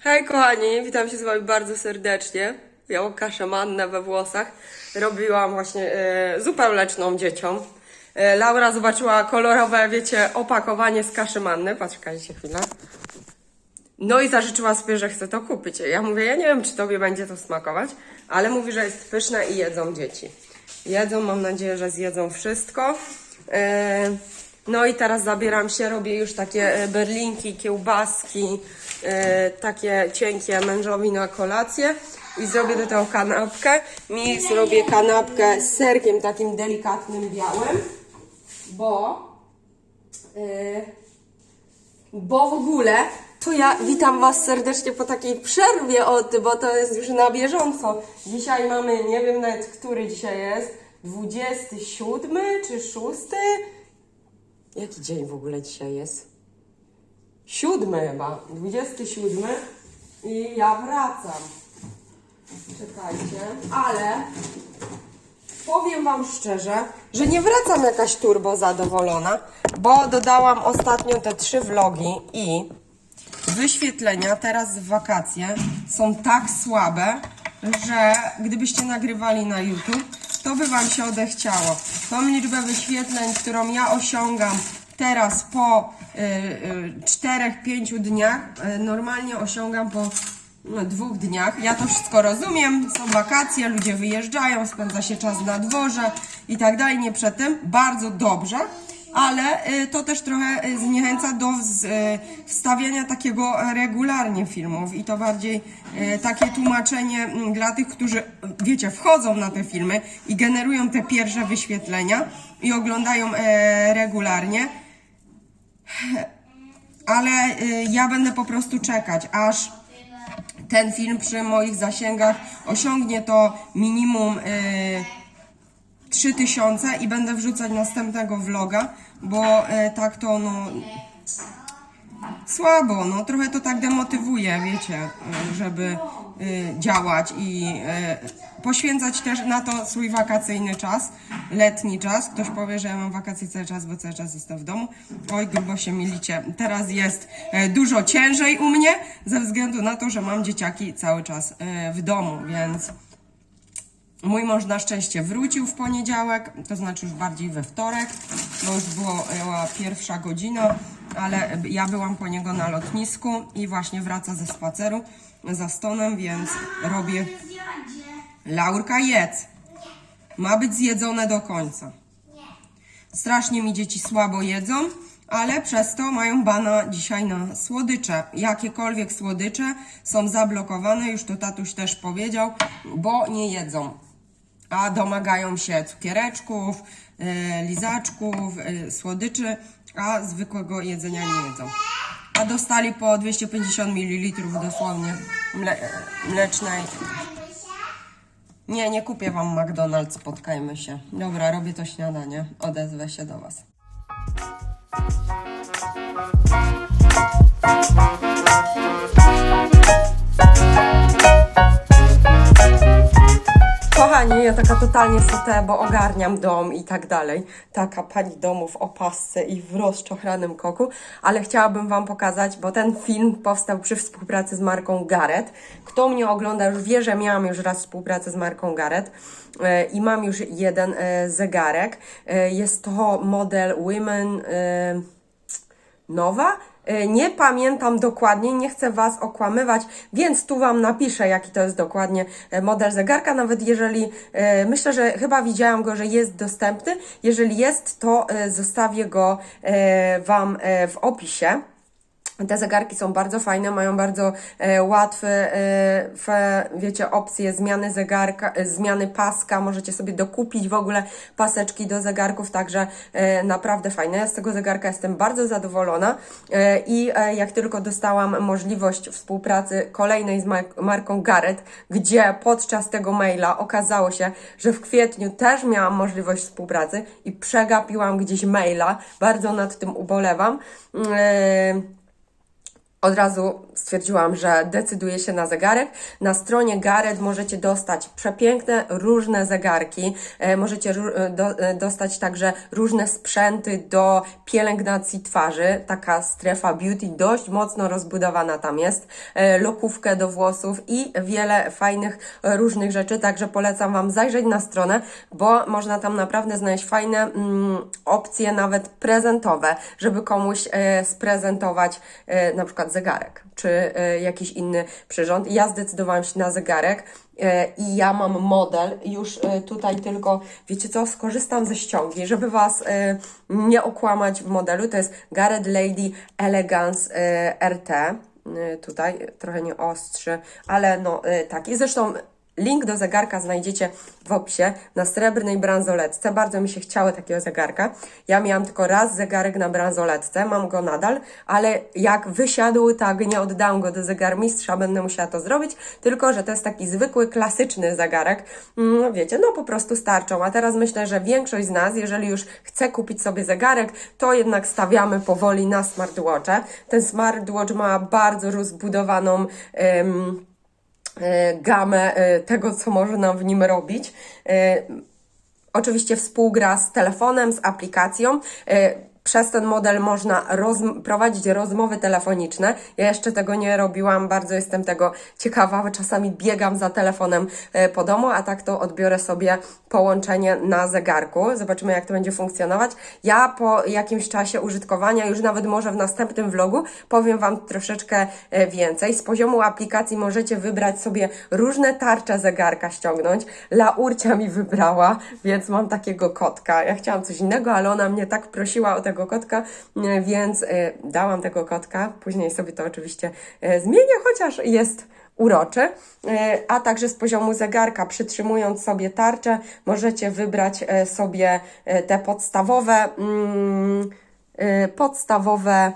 Hej kochani, witam się z wami bardzo serdecznie. Ja mam kaszę mannę we włosach. Robiłam właśnie e, zupę mleczną dzieciom. E, Laura zobaczyła kolorowe, wiecie, opakowanie z kaszy manny. Poczekajcie chwilę. No i zażyczyła sobie, że chce to kupić. Ja mówię, ja nie wiem, czy tobie będzie to smakować, ale mówi, że jest pyszne i jedzą dzieci. Jedzą, mam nadzieję, że zjedzą wszystko. E, No i teraz zabieram się, robię już takie e, berlinki, kiełbaski, takie cienkie mężowi na kolację i zrobię do tego kanapkę. Mi zrobię kanapkę z serkiem takim delikatnym, białym, bo... e, bo w ogóle to ja witam Was serdecznie po takiej przerwie od, bo to jest już na bieżąco. Dzisiaj mamy, nie wiem nawet który dzisiaj jest, 27 czy 6? Jaki dzień w ogóle dzisiaj jest? Siódmy chyba, 27 i ja wracam. Czekajcie, ale Powiem Wam szczerze, że nie wracam jakaś turbo zadowolona, bo dodałam ostatnio te trzy vlogi i wyświetlenia teraz w wakacje są tak słabe, że gdybyście nagrywali na YouTube, to by Wam się odechciało. Tą liczbę wyświetleń, którą ja osiągam teraz po 4-5 dniach, y, normalnie osiągam po no, dwóch dniach. Ja to wszystko rozumiem, są wakacje, ludzie wyjeżdżają, spędza się czas na dworze i tak dalej, nie przed tym. Bardzo dobrze, ale y, to też trochę y, zniechęca do y, wstawiania takiego regularnie filmów. I to bardziej y, takie tłumaczenie mm, dla tych, którzy, wiecie, wchodzą na te filmy i generują te pierwsze wyświetlenia i oglądają e, regularnie ale y, ja będę po prostu czekać, aż ten film przy moich zasięgach osiągnie to minimum y, 3000 i będę wrzucać następnego vloga, bo y, tak to no słabo, no trochę to tak demotywuje, wiecie, y, żeby y, działać i y, poświęcać też na to swój wakacyjny czas, letni czas. Ktoś powie, że ja mam wakacje cały czas, bo cały czas jestem w domu. Oj, grubo się milicie. Teraz jest e, dużo ciężej u mnie, ze względu na to, że mam dzieciaki cały czas w domu, więc Mój mąż na szczęście wrócił w poniedziałek, to znaczy już bardziej we wtorek, bo już była pierwsza godzina, ale ja byłam po niego na lotnisku i właśnie wraca ze spaceru za stonem, więc robię. Laurka, jedz. Ma być zjedzone do końca. Strasznie mi dzieci słabo jedzą, ale przez to mają bana dzisiaj na słodycze. Jakiekolwiek słodycze są zablokowane, już to tatuś też powiedział, bo nie jedzą. A domagają się cukiereczków, e, lizaczków, e, słodyczy, a zwykłego jedzenia nie jedzą. A dostali po 250 ml dosłownie mle, mlecznej. Nie, nie kupię wam McDonald's, spotkajmy się. Dobra, robię to śniadanie. Odezwę się do was. Kochani, ja taka totalnie sotę, bo ogarniam dom i tak dalej. Taka pani domu w opasce i w rozczochranym koku, ale chciałabym Wam pokazać, bo ten film powstał przy współpracy z marką Garrett. Kto mnie ogląda już wie, że miałam już raz współpracę z marką Garrett e, i mam już jeden e, zegarek. E, Jest to model Women nowa. E, Nie pamiętam dokładnie, nie chcę Was okłamywać, więc tu Wam napiszę, jaki to jest dokładnie e, model zegarka. Nawet jeżeli e, myślę, że chyba widziałam go, że jest dostępny. Jeżeli jest, to zostawię go Wam w opisie. Te zegarki są bardzo fajne, mają bardzo e, łatwe, e, wiecie, opcje zmiany zegarka, e, zmiany paska. Możecie sobie dokupić w ogóle paseczki do zegarków, także e, naprawdę fajne. Ja z tego zegarka jestem bardzo zadowolona e, i e, jak tylko dostałam możliwość współpracy kolejnej z mar- marką Garrett, gdzie podczas tego maila okazało się, że w kwietniu też miałam możliwość współpracy i przegapiłam gdzieś maila, bardzo nad tym ubolewam. E, od razu stwierdziłam, że decyduję się na zegarek. Na stronie Gareth możecie dostać przepiękne, różne zegarki. E, możecie e, e, dostać także różne sprzęty do pielęgnacji twarzy. Taka strefa beauty dość mocno rozbudowana tam jest. Lokówkę do włosów i wiele fajnych, różnych rzeczy. Także polecam Wam zajrzeć na stronę, bo można tam naprawdę znaleźć fajne mm, opcje, nawet prezentowe, żeby komuś sprezentować na przykład zegarek, czy e, jakiś inny przyrząd. Ja zdecydowałam się na zegarek e, i ja mam model, już e, tutaj tylko, wiecie co, skorzystam ze ściągi, żeby Was nie okłamać w modelu. To jest Gareth Lady Elegance RT. Tutaj trochę nie ostrzy, ale no e, tak. I zresztą Link do zegarka znajdziecie w opisie na srebrnej bransoletce. Bardzo mi się chciało takiego zegarka. Ja miałam tylko raz zegarek na bransoletce, mam go nadal, ale jak wysiadł, tak nie oddam go do zegarmistrza, będę musiała to zrobić, tylko że to jest taki zwykły, klasyczny zegarek. Mm, wiecie, no po prostu starczą. A teraz myślę, że większość z nas, jeżeli już chce kupić sobie zegarek, to jednak stawiamy powoli na smartwatche. Ten smartwatch ma bardzo rozbudowaną e, gamę e, tego, co można w nim robić. E, Oczywiście współgra z telefonem, z aplikacją. Przez ten model można rozm- prowadzić rozmowy telefoniczne. Ja jeszcze tego nie robiłam, bardzo jestem tego ciekawa, czasami biegam za telefonem e, po domu, a tak to odbiorę sobie połączenie na zegarku. Zobaczymy, jak to będzie funkcjonować. Ja po jakimś czasie użytkowania, już nawet może w następnym vlogu, powiem Wam troszeczkę e, więcej. Z poziomu aplikacji możecie wybrać sobie różne tarcze zegarka ściągnąć. Laurcia mi wybrała, więc mam takiego kotka. Ja chciałam coś innego, ale ona mnie tak prosiła o tego kotka, e, więc e, dałam tego kotka. Później sobie to oczywiście e, zmienię, chociaż jest uroczy, a także z poziomu zegarka, przytrzymując sobie tarczę, możecie wybrać sobie te podstawowe, mm, podstawowe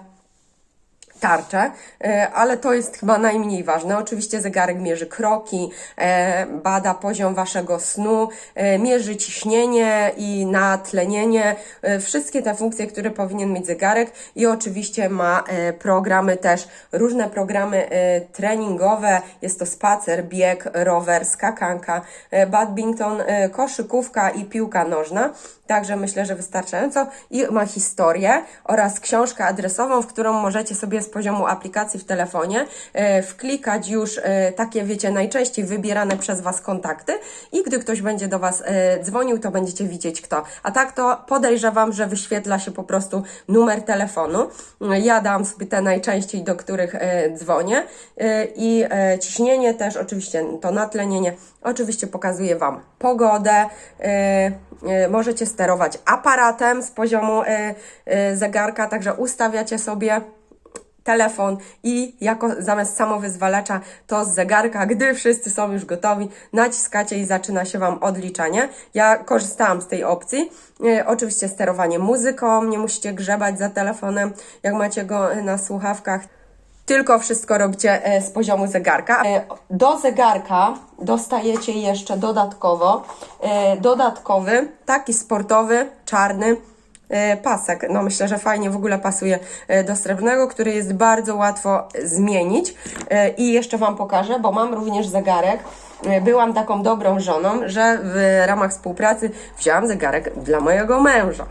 tarczę, e, ale to jest chyba najmniej ważne. Oczywiście zegarek mierzy kroki, e, bada poziom waszego snu, e, mierzy ciśnienie i natlenienie, wszystkie te funkcje, które powinien mieć zegarek i oczywiście ma programy też, różne programy treningowe, jest to spacer, bieg, rower, skakanka, badminton, koszykówka i piłka nożna. Także myślę, że wystarczająco. I ma historię oraz książkę adresową, w którą możecie sobie poziomu aplikacji w telefonie e, wklikać już e, takie, wiecie, najczęściej wybierane przez Was kontakty i gdy ktoś będzie do Was e, dzwonił, to będziecie widzieć kto. A tak to podejrzewam, że wyświetla się po prostu numer telefonu. Ja dam sobie te najczęściej, do których dzwonię i ciśnienie też, oczywiście to natlenienie, oczywiście pokazuje Wam pogodę, możecie sterować aparatem z poziomu zegarka, także ustawiacie sobie telefon i jako zamiast samowyzwalacza to z zegarka, gdy wszyscy są już gotowi, naciskacie i zaczyna się Wam odliczanie. Ja korzystałam z tej opcji. E, oczywiście sterowanie muzyką, nie musicie grzebać za telefonem, jak macie go e, na słuchawkach. Tylko wszystko robicie e, z poziomu zegarka. E, Do zegarka dostajecie jeszcze dodatkowo e, dodatkowy, taki sportowy, czarny pasek. No myślę, że fajnie w ogóle pasuje e, do srebrnego, który jest bardzo łatwo zmienić. E, I jeszcze Wam pokażę, bo mam również zegarek. E, Byłam taką dobrą żoną, że w ramach współpracy wzięłam zegarek dla mojego męża.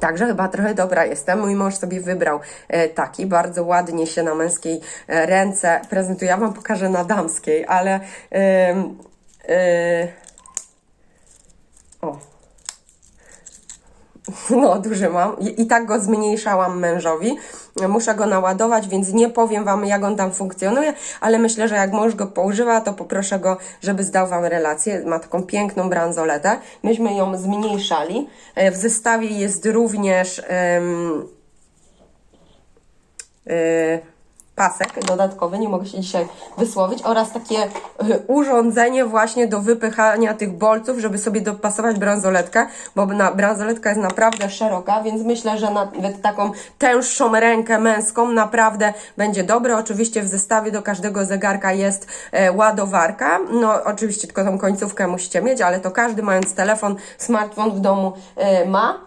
Także chyba trochę dobra jestem. Mój mąż sobie wybrał e, taki, bardzo ładnie się na męskiej e, ręce prezentuje. Ja Wam pokażę na damskiej, ale. em, e, o. No, duży mam. I, tak go zmniejszałam mężowi. Muszę go naładować, więc nie powiem Wam, jak on tam funkcjonuje, ale myślę, że jak mąż go poużywa, to poproszę go, żeby zdał Wam relację. Ma taką piękną bransoletę. Myśmy ją zmniejszali. E, W zestawie jest również. y, pasek dodatkowy, nie mogę się dzisiaj wysłowić, oraz takie y, urządzenie właśnie do wypychania tych bolców, żeby sobie dopasować bransoletkę, bo na, bransoletka jest naprawdę szeroka, więc myślę, że nawet taką tęższą rękę męską naprawdę będzie dobre. Oczywiście w zestawie do każdego zegarka jest e, ładowarka, no oczywiście tylko tą końcówkę musicie mieć, ale to każdy mając telefon, smartfon w domu e, ma.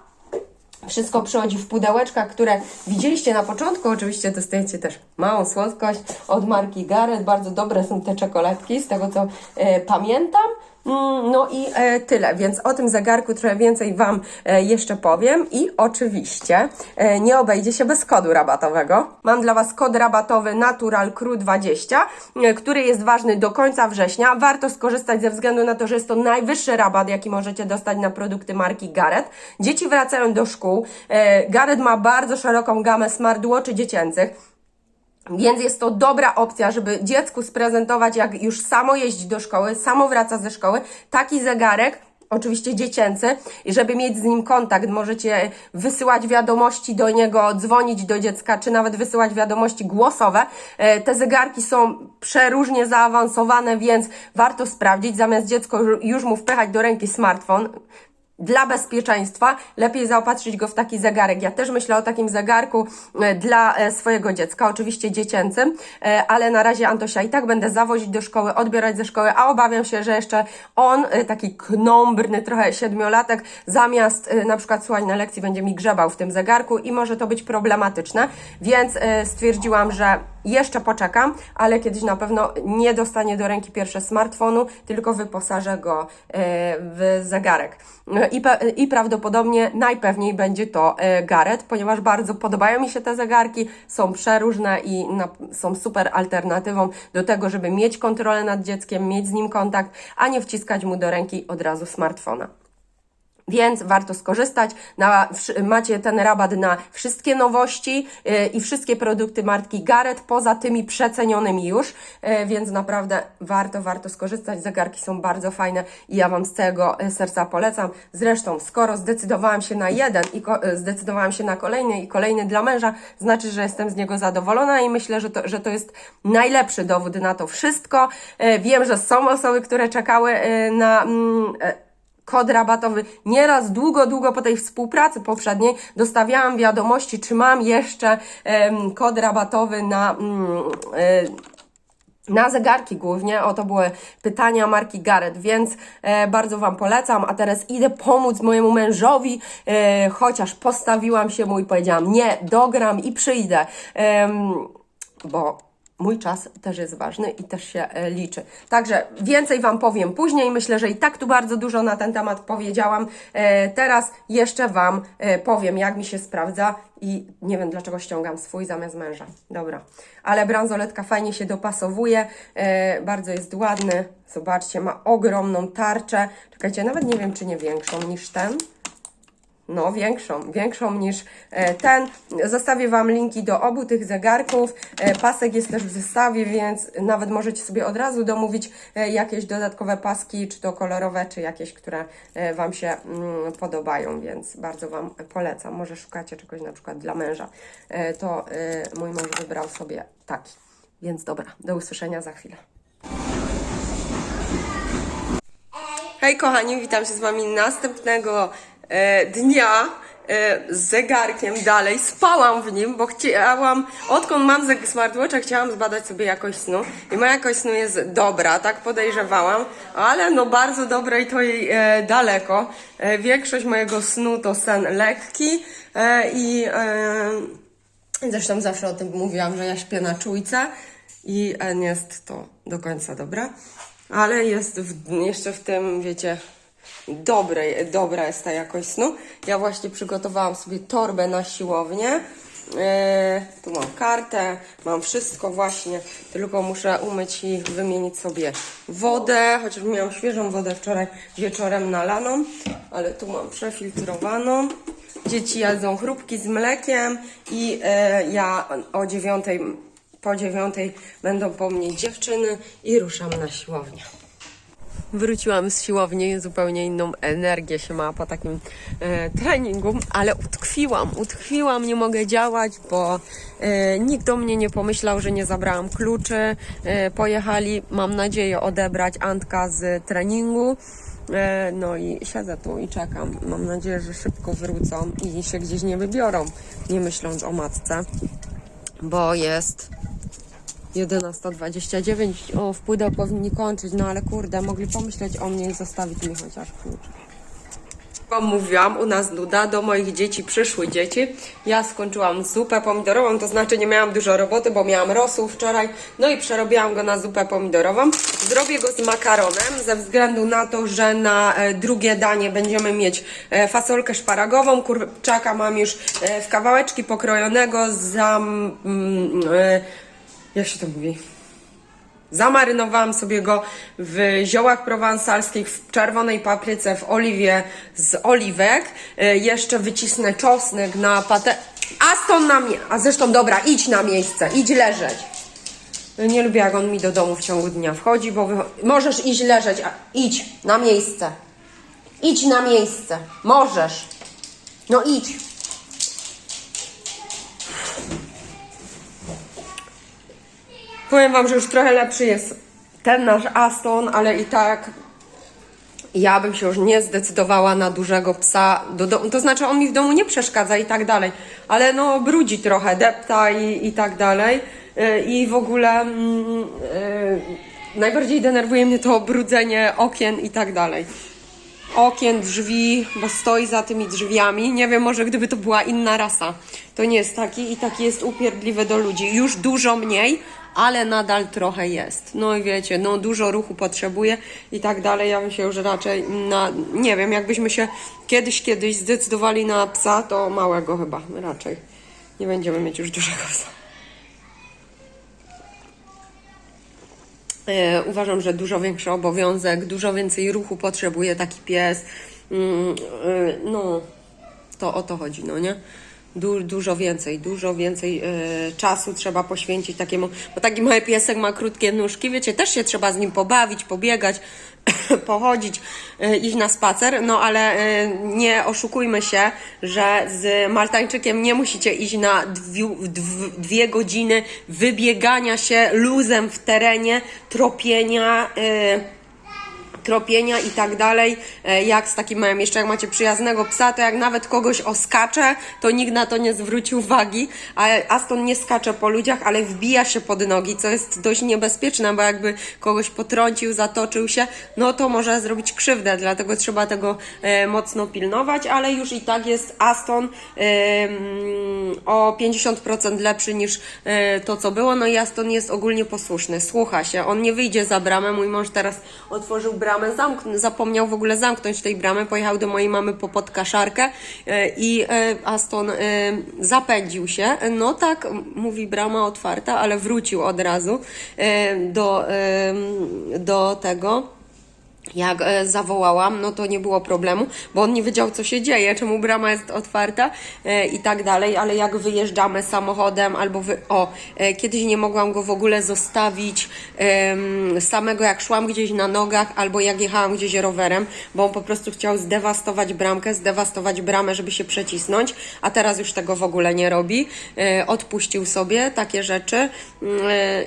Wszystko przychodzi w pudełeczkach, które widzieliście na początku. Oczywiście dostajecie też małą słodkość od marki Gareth. Bardzo dobre są te czekoladki, z tego co e, pamiętam. Mm, No i e, tyle, więc o tym zegarku trochę więcej Wam e, jeszcze powiem i oczywiście e, nie obejdzie się bez kodu rabatowego. Mam dla Was kod rabatowy Natural Crew 20, e, który jest ważny do końca września. Warto skorzystać ze względu na to, że jest to najwyższy rabat, jaki możecie dostać na produkty marki Gareth. Dzieci wracają do szkół. Gareth ma bardzo szeroką gamę smartwatchy dziecięcych. Więc jest to dobra opcja, żeby dziecku sprezentować, jak już samo jeździ do szkoły, samo wraca ze szkoły, taki zegarek, oczywiście dziecięcy, i żeby mieć z nim kontakt, możecie wysyłać wiadomości do niego, dzwonić do dziecka, czy nawet wysyłać wiadomości głosowe. E, Te zegarki są przeróżnie zaawansowane, więc warto sprawdzić, zamiast dziecko już mu wpychać do ręki smartfon, dla bezpieczeństwa lepiej zaopatrzyć go w taki zegarek. Ja też myślę o takim zegarku e, dla e, swojego dziecka, oczywiście dziecięcym, e, ale na razie Antosia i tak będę zawozić do szkoły, odbierać ze szkoły, a obawiam się, że jeszcze on, taki knombrny trochę siedmiolatek, zamiast na przykład słuchać na lekcji, będzie mi grzebał w tym zegarku i może to być problematyczne, więc stwierdziłam, że jeszcze poczekam, ale kiedyś na pewno nie dostanie do ręki pierwsze smartfonu, tylko wyposażę go w zegarek. I, I prawdopodobnie najpewniej będzie to e, Gareth, ponieważ bardzo podobają mi się te zegarki, są przeróżne i na, są super alternatywą do tego, żeby mieć kontrolę nad dzieckiem, mieć z nim kontakt, a nie wciskać mu do ręki od razu smartfona. Więc warto skorzystać. Na, macie ten rabat na wszystkie nowości yy, i wszystkie produkty marki Gareth, poza tymi przecenionymi już, yy, więc naprawdę warto, warto skorzystać. Zegarki są bardzo fajne i ja Wam z całego y, serca polecam. Zresztą, skoro zdecydowałam się na jeden i y, zdecydowałam się na kolejny i kolejny dla męża, znaczy, że jestem z niego zadowolona i myślę, że to, że to jest najlepszy dowód na to wszystko. Wiem, że są osoby, które czekały na... Kod rabatowy. Nieraz długo, długo po tej współpracy poprzedniej dostawiałam wiadomości, czy mam jeszcze em, kod rabatowy na. Y, na zegarki głównie, o to były pytania marki Gareth, więc e, bardzo Wam polecam, a teraz idę pomóc mojemu mężowi, e, chociaż postawiłam się mu i powiedziałam nie, dogram i przyjdę, Em, bo mój czas też jest ważny i też się e, liczy. Także więcej Wam powiem później. Myślę, że i tak tu bardzo dużo na ten temat powiedziałam. E, teraz jeszcze Wam e, powiem, jak mi się sprawdza i nie wiem dlaczego ściągam swój zamiast męża. Dobra, ale bransoletka fajnie się dopasowuje, bardzo jest ładny. Zobaczcie, ma ogromną tarczę. Czekajcie, nawet nie wiem, czy nie większą niż ten. No, większą, większą niż e, ten. Zostawię Wam linki do obu tych zegarków. E, Pasek jest też w zestawie, więc nawet możecie sobie od razu domówić e, jakieś dodatkowe paski, czy to kolorowe, czy jakieś, które Wam się mm, podobają, więc bardzo Wam polecam. Może szukacie czegoś na przykład dla męża. To mój mąż wybrał sobie taki. Więc dobra, do usłyszenia za chwilę. Hej kochani, witam się z Wami następnego dnia e, z zegarkiem dalej. Spałam w nim, bo chciałam, odkąd mam smartwatcha, chciałam zbadać sobie jakość snu. I moja jakość snu jest dobra, tak podejrzewałam, ale no bardzo dobra i to jej e, daleko. E, większość mojego snu to sen lekki e, i e, zresztą zawsze o tym mówiłam, że ja śpię na czujce i e, nie jest to do końca dobra. Ale jest w, jeszcze w tym, wiecie, dobre, dobra jest ta jakość snu. Ja właśnie przygotowałam sobie torbę na siłownię. E, tu mam kartę, mam wszystko właśnie, tylko muszę umyć i wymienić sobie wodę, chociaż miałam świeżą wodę wczoraj wieczorem nalaną, ale tu mam przefiltrowaną. Dzieci jedzą chrupki z mlekiem i e, ja o dziewiątej, po dziewiątej będą po mnie dziewczyny i ruszam na siłownię. Wróciłam z siłowni, zupełnie inną energię się ma po takim e, treningu, ale utkwiłam, utkwiłam, nie mogę działać, bo e, nikt do mnie nie pomyślał, że nie zabrałam kluczy. E, pojechali, mam nadzieję, odebrać Antka z treningu. E, no i siedzę tu i czekam. Mam nadzieję, że szybko wrócą i się gdzieś nie wybiorą, nie myśląc o matce, bo jest 11.29. O, w pójdę powinni kończyć, no ale kurde, mogli pomyśleć o mnie i zostawić mi chociaż klucz. Wam mówiłam, u nas nuda, do moich dzieci przyszły dzieci. Ja skończyłam zupę pomidorową, to znaczy nie miałam dużo roboty, bo miałam rosół wczoraj, no i przerobiłam go na zupę pomidorową. Zrobię go z makaronem, ze względu na to, że na e, drugie danie będziemy mieć e, fasolkę szparagową, kurczaka mam już e, w kawałeczki pokrojonego, zam... Mm, jak się to mówi? Zamarynowałam sobie go w ziołach prowansalskich, w czerwonej papryce, w oliwie z oliwek. E, Jeszcze wycisnę czosnek na patę. Aston na mnie. A zresztą dobra, idź na miejsce, idź leżeć. Nie lubię, jak on mi do domu w ciągu dnia wchodzi, bo możesz iść leżeć. A idź na miejsce. Idź na miejsce. Możesz. No idź. Powiem Wam, że już trochę lepszy jest ten nasz Aston, ale i tak ja bym się już nie zdecydowała na dużego psa do. To znaczy, on mi w domu nie przeszkadza i tak dalej, ale no brudzi trochę, depta i, i tak dalej. Yy, I w ogóle mm, yy, najbardziej denerwuje mnie to brudzenie okien i tak dalej. Okien, drzwi, bo stoi za tymi drzwiami. Nie wiem, może gdyby to była inna rasa. To nie jest taki i taki jest upierdliwy do ludzi. Już dużo mniej, ale nadal trochę jest. No i wiecie, no dużo ruchu potrzebuje i tak dalej. Ja bym się już raczej na, nie wiem, jakbyśmy się kiedyś, kiedyś zdecydowali na psa, to małego chyba, raczej. Nie będziemy mieć już dużego psa. E, uważam, że dużo większy obowiązek, dużo więcej ruchu potrzebuje taki pies. Mm, e, no, to o to chodzi, no nie? Du, dużo więcej, dużo więcej e, czasu trzeba poświęcić takiemu, bo taki mały piesek ma krótkie nóżki, wiecie, też się trzeba z nim pobawić, pobiegać, pochodzić, e, iść na spacer, no ale e, nie oszukujmy się, że z Maltańczykiem nie musicie iść na dwie, dwie godziny wybiegania się luzem w terenie, tropienia. E, tropienia i tak dalej, e, jak z takim małym, jeszcze jak macie przyjaznego psa, to jak nawet kogoś oskacze, to nikt na to nie zwróci uwagi, a Aston nie skacze po ludziach, ale wbija się pod nogi, co jest dość niebezpieczne, bo jakby kogoś potrącił, zatoczył się, no to może zrobić krzywdę, dlatego trzeba tego e, mocno pilnować, ale już i tak jest Aston o 50% lepszy niż e, to, co było, no i Aston jest ogólnie posłuszny, słucha się, on nie wyjdzie za bramę, mój mąż teraz otworzył bramę, zamkn- zapomniał w ogóle zamknąć tej bramy, pojechał do mojej mamy po podkaszarkę e, i e, Aston e, zapędził się, no tak, mówi brama otwarta, ale wrócił od razu do, do tego jak e, zawołałam, no to nie było problemu, bo on nie wiedział, co się dzieje, czemu brama jest otwarta e, i tak dalej, ale jak wyjeżdżamy samochodem albo wy... o, e, kiedyś nie mogłam go w ogóle zostawić samego, jak szłam gdzieś na nogach albo jak jechałam gdzieś rowerem, bo on po prostu chciał zdewastować bramkę, zdewastować bramę, żeby się przecisnąć, a teraz już tego w ogóle nie robi. Odpuścił sobie takie rzeczy mm,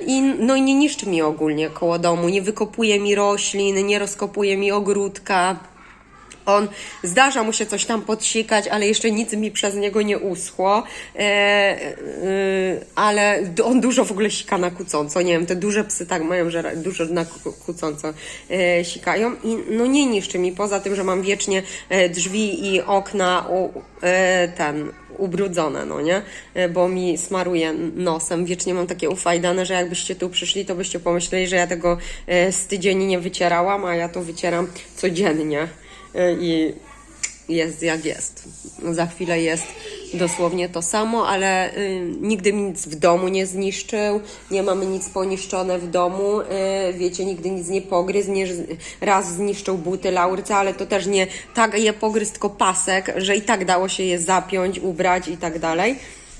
i no i nie niszczy mi ogólnie koło domu, nie wykopuje mi roślin, nie rozkopuje mi ogródka. On zdarza mu się coś tam podsikać, ale jeszcze nic mi przez niego nie uschło. E, e, ale on dużo w ogóle sika na kucąco. Nie wiem, te duże psy tak mają, że dużo na ku- kucąco e, sikają. I no nie niszczy mi, poza tym, że mam wiecznie e, drzwi i okna u, e, ten ubrudzone, no nie? E, Bo mi smaruje nosem. Wiecznie mam takie ufajdane, że jakbyście tu przyszli, to byście pomyśleli, że ja tego e, z tydzień nie wycierałam, a ja to wycieram codziennie. E, I jest jak jest. Za chwilę jest dosłownie to samo, ale y, nigdy mi nic w domu nie zniszczył, nie mamy nic poniszczone w domu, y, wiecie, nigdy nic nie pogryzł, nie, raz zniszczył buty Laurce, ale to też nie tak je pogryzł, tylko pasek, że i tak dało się je zapiąć, ubrać i tak dalej.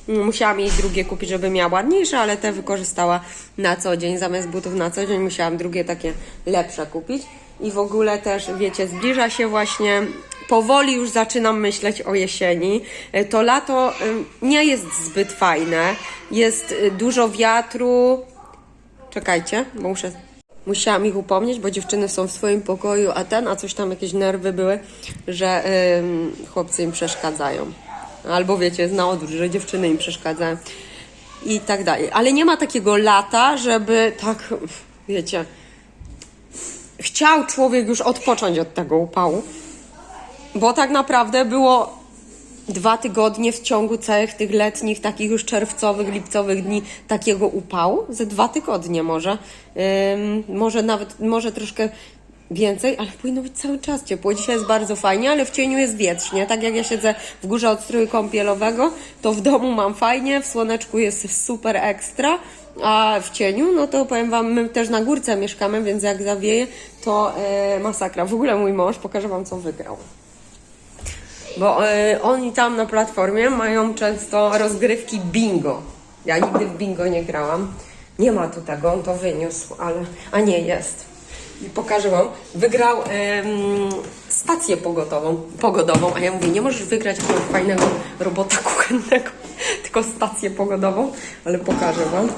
Musiałam jej drugie kupić, żeby miała ładniejsze, ale te wykorzystała na co dzień. Zamiast butów na co dzień musiałam drugie takie lepsze kupić. I w ogóle też, wiecie, zbliża się właśnie, powoli już zaczynam myśleć o jesieni. E, To lato ym, nie jest zbyt fajne. Jest y, dużo wiatru. Czekajcie, bo muszę. Musiałam ich upomnieć, bo dziewczyny są w swoim pokoju, a ten, a coś tam jakieś nerwy były, że ym, chłopcy im przeszkadzają. Albo wiecie, na odwrót, że dziewczyny im przeszkadzają i tak dalej. Ale nie ma takiego lata, żeby tak, wiecie, chciał człowiek już odpocząć od tego upału. bo tak naprawdę było dwa tygodnie w ciągu całych tych letnich, takich już czerwcowych, lipcowych dni takiego upału, ze dwa tygodnie może, Ym, może nawet, może troszkę więcej, ale powinno być cały czas ciepło. Dzisiaj jest bardzo fajnie, ale w cieniu jest wietrznie. Tak jak ja siedzę w górze od stróju kąpielowego, to w domu mam fajnie, w słoneczku jest super ekstra, a w cieniu, no to powiem Wam, my też na górce mieszkamy, więc jak zawieje, to e, masakra. W ogóle mój mąż, pokażę Wam co wygrał. Bo e, oni tam na platformie mają często rozgrywki bingo. Ja nigdy w bingo nie grałam. Nie ma tu tego, on to wyniósł, ale. A nie, jest. I pokażę wam. Wygrał em, stację pogodową, pogodową, a ja mówię, nie możesz wygrać fajnego robota kuchennego, tylko stację pogodową, ale pokażę wam.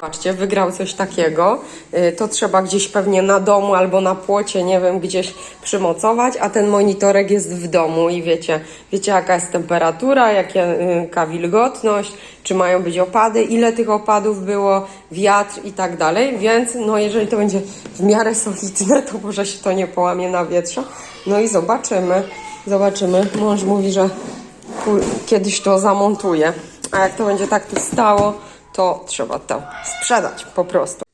Patrzcie, wygrał coś takiego. Y, To trzeba gdzieś pewnie na domu albo na płocie, nie wiem, gdzieś przymocować, a ten monitorek jest w domu i wiecie, wiecie jaka jest temperatura, jaka wilgotność, czy mają być opady, ile tych opadów było, wiatr i tak dalej, więc no jeżeli to będzie w miarę solidne, to może się to nie połamie na wietrze. No i zobaczymy, zobaczymy. Mąż mówi, że kiedyś to zamontuje, a jak to będzie tak tu stało, to trzeba to sprzedać po prostu.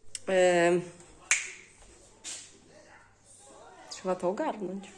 Trzeba to ogarnąć.